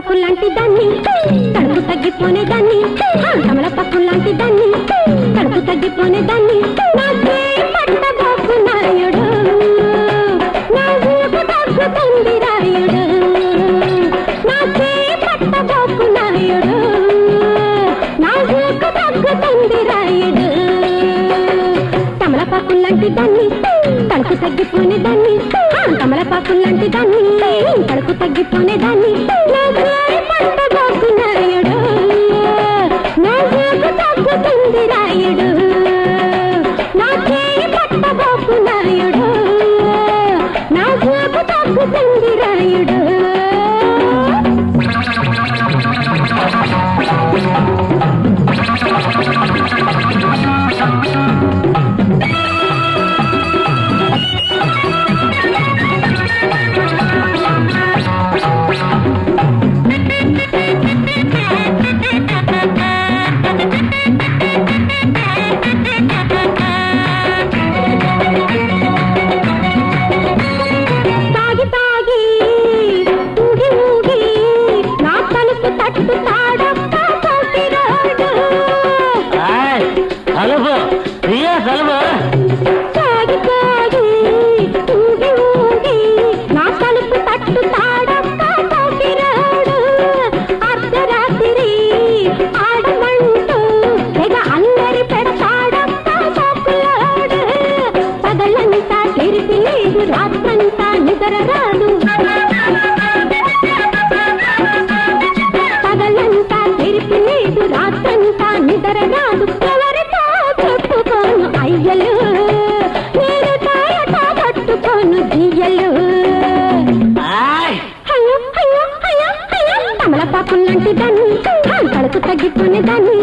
తమలపాకు లాంటి దాన్ని కడుపు తగ్గిపోనే దాన్ని తమలపాకు లాంటి దాన్ని కడుపు తగ్గిపోనే దాన్ని పట్టబోకు నాయుడు రాయుడు నాకే పట్టబోకు నాయుడు తగ్గుతుంది రాయుడు తమలపాకు లాంటి దాన్ని తలుపు తగ్గిపోనే తమలపాకు దాన్ని. తలుపు తగ్గిపోనే దాన్ని. నాకే పట్టబోకు నా ఊపు తగ్గుతుంది రాయుడు నాకే పట్టబోకు నాయుడు. నా తగ్గుతుంది రాయుడు செலவு. பிரியா செலவு. తగ్గిపోనే దాన్ని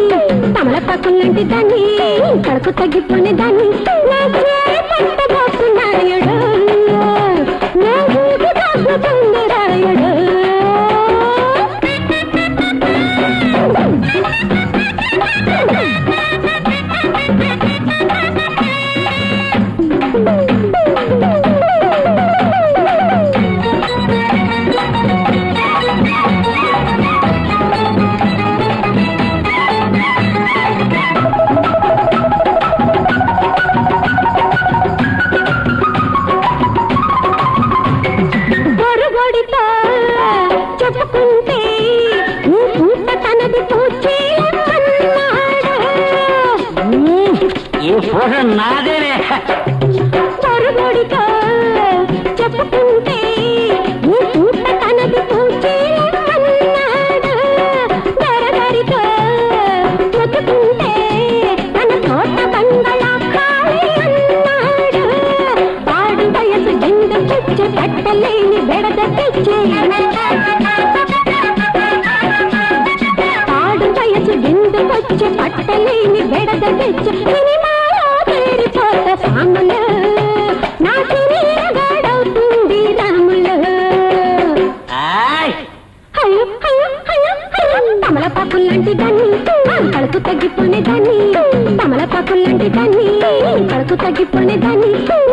తమలపాకుల్లాంటి దాన్ని కడుకు తగ్గిపోనే దాన్ని నాకే నాదేనే. చెప్పుకుంటే నీ పూట తనది పూచేయమన్నాడు దరదరితో మొత్తుకుంటే తన తోట బంగళా ఖాళీ అన్నాడు. పాడు వయసు గిండు పట్టలేని బెడద తెచ్చి పాడు వయసు గిండు వచ్చి పట్టలేని బెడద తెచ్చి కడుపు తగ్గిపోనే దాన్ని. తమలపాకుల్లాంటి దాన్ని. కడుపు తగ్గిపోనే దాన్ని.